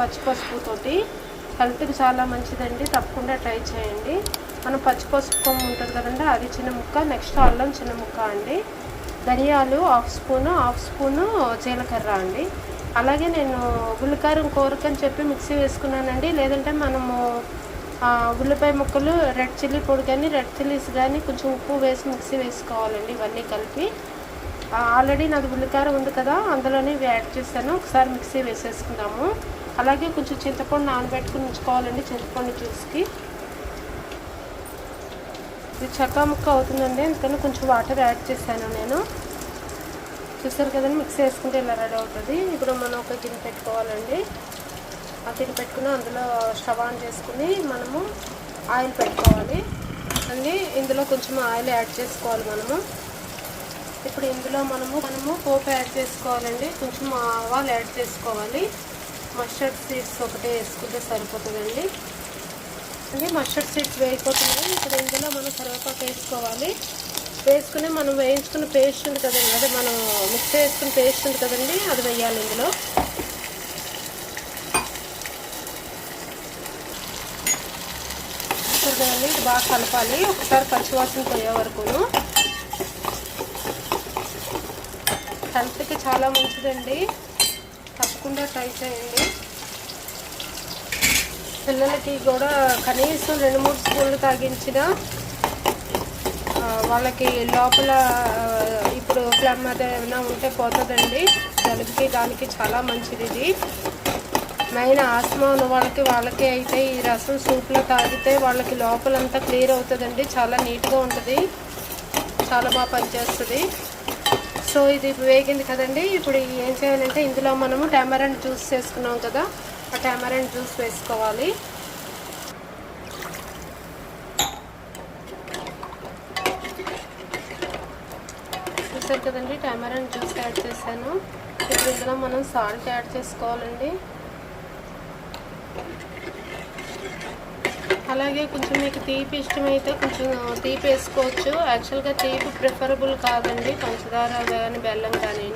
పచ్చిపసుపుతోటి హెల్త్కి చాలా మంచిదండి. తప్పకుండా ట్రై చేయండి. మనం పచ్చి పసుపు కొమ్ము ఉంటుంది కదండి అది చిన్న ముక్క. నెక్స్ట్ అల్లం చిన్న ముక్క అండి. ధనియాలు హాఫ్ స్పూను హాఫ్ స్పూను జీలకర్ర అండి. అలాగే నేను ఉల్లికారం కోరకని చెప్పి మిక్సీ వేసుకున్నానండి. లేదంటే మనము ఉల్లిపాయ ముక్కలు రెడ్ చిల్లీ పొడి కానీ రెడ్ చిల్లీస్ కానీ కొంచెం ఉప్పు వేసి మిక్సీ వేసుకోవాలండి ఇవన్నీ కలిపి. ఆల్రెడీ నాది ఉల్లికారం ఉంది కదా అందులోనే ఇవి యాడ్ చేశాను. ఒకసారి మిక్సీ వేసేసుకుందాము. అలాగే కొంచెం చింతపండు నానబెట్టుకుని ఉంచుకోవాలండి చింతపండు జ్యూస్కి. ఇది చక్కా ముక్క అవుతుందండి అందుకని కొంచెం వాటర్ యాడ్ చేశాను నేను. చూసారు కదండి మిక్స్ వేసుకుంటే ఇలా రెడీ అవుతుంది. ఇప్పుడు మనం ఒక గిన్నె పెట్టుకోవాలండి. ఆ గిన్నె పెట్టుకుని అందులో స్టవ్ ఆన్ చేసుకుని మనము ఆయిల్ పెట్టుకోవాలి. అండి ఇందులో కొంచెం ఆయిల్ యాడ్ చేసుకోవాలి మనము. ఇప్పుడు ఇందులో మనము మనము పోపు యాడ్ చేసుకోవాలండి. కొంచెం ఆవాలు యాడ్ చేసుకోవాలి. మస్టర్డ్ సీడ్స్ ఒకటే వేసుకుంటే సరిపోతుందండి అంటే మస్టర్డ్ సీడ్స్ వేయిపోతున్నాయి. ఇప్పుడు ఇందులో మనం కరివేపాకు వేసుకోవాలి. వేసుకుని మనం వేయించుకున్న పేస్ట్ ఉంది కదండి. అదే మనం మిక్స్ వేసుకున్న పేస్ట్ ఉంది కదండి. అది వేయాలి ఇందులో. చూస్తారు ఇది బాగా కలపాలి. ఒకసారి పచ్చివాసన పోయే వరకును. హెల్త్కి చాలా మంచిదండి. తప్పకుండా ట్రై చేయండి. పిల్లలకి కూడా కనీసం రెండు మూడు స్పూన్లు తాగించిన వాళ్ళకి లోపల ఇప్పుడు ఫ్లమ్ అదే ఏమైనా ఉంటే పోతుందండి. జలుబుకి దానికి చాలా మంచిది ఇది. మెయిన్ ఆస్మా ఉన్న వాళ్ళకి వాళ్ళకి అయితే ఈ రసం సూప్లో తాగితే వాళ్ళకి లోపలంతా క్లియర్ అవుతుందండి. చాలా నీట్గా ఉంటుంది. చాలా బాగా పనిచేస్తుంది. సో ఇది వేగింది కదండి. ఇప్పుడు ఏం చేయాలంటే ఇందులో మనము టామరెంట్ జ్యూస్ చేసుకున్నాం కదా ఆ టామరెంట్ జ్యూస్ వేసుకోవాలి. చూసారు కదండి టామరెంట్ జ్యూస్ యాడ్ చేశాను. ఇప్పుడు ఇందులో మనం సాల్ట్ యాడ్ చేసుకోవాలండి. అలాగే కొంచెం మీకు తీపి ఇష్టమైతే కొంచెం తీపి వేసుకోవచ్చు. యాక్చువల్గా తీపి ప్రిఫరబుల్ కాదండి పంచదార కానీ బెల్లం కానీ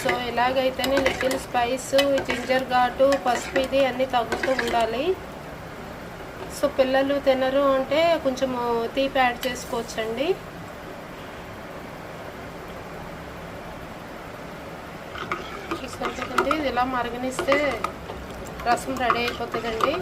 సో ఇలాగైతేనే లిటిల్ స్పైస్ జింజర్ ఘాటు పసుపు ఇది అన్నీ తగ్గుతూ ఉండాలి. సో పిల్లలు తినరు అంటే కొంచెం తీపి యాడ్ చేసుకోవచ్చండి. చూసుకుంటుందండి ఇది ఇలా మరగనిస్తే రసం రెడీ అయిపోతుందండి.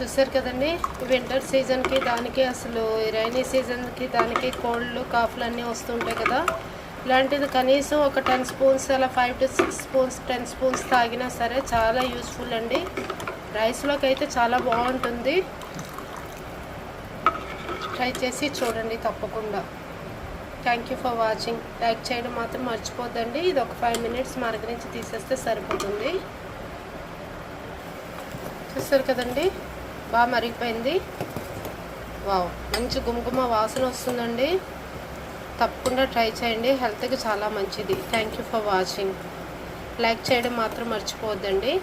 చూసారు కదండి? వింటర్ సీజన్కి దానికి అసలు రైనీ సీజన్కి దానికి కోల్డ్లు కాఫ్లు అన్నీ వస్తుంటాయి కదా. ఇలాంటిది కనీసం ఒక టెన్ స్పూన్స్ అలా five to six spoons ten spoons తాగినా సరే చాలా యూస్ఫుల్ అండి. రైస్లోకి అయితే చాలా బాగుంటుంది. ట్రై చేసి చూడండి తప్పకుండా. Thank you for watching like చేయడం మాత్రం మర్చిపోద్దండి. ఇది ఒక ఫైవ్ మినిట్స్ మరగరించి తీసేస్తే సరిపోతుంది. చూస్తారు కదండి? బాగా మరిగిపోయింది. వావ్ మంచి గుమగుమ వాసన వస్తుందండి. తప్పకుండా ట్రై చేయండి. హెల్త్కి చాలా మంచిది. Thank you for watching like చేయడం మాత్రం మర్చిపోవద్దండి.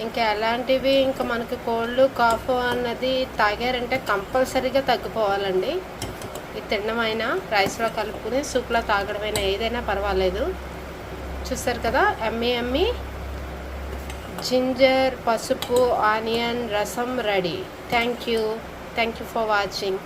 ఇంకా ఎలాంటివి ఇంకా మనకి కోల్డ్ కాఫ్ అన్నది తాగారంటే కంపల్సరీగా తగ్గిపోవాలండి. ఇది తినడమైనా రైస్లో కలుపుకుని సూప్లో తాగడమైనా ఏదైనా పర్వాలేదు. చూస్తారు కదా? ఎమ్మి ఎమ్మి జింజర్ పసుపు ఆనియన్ రసం ready thank you thank you for watching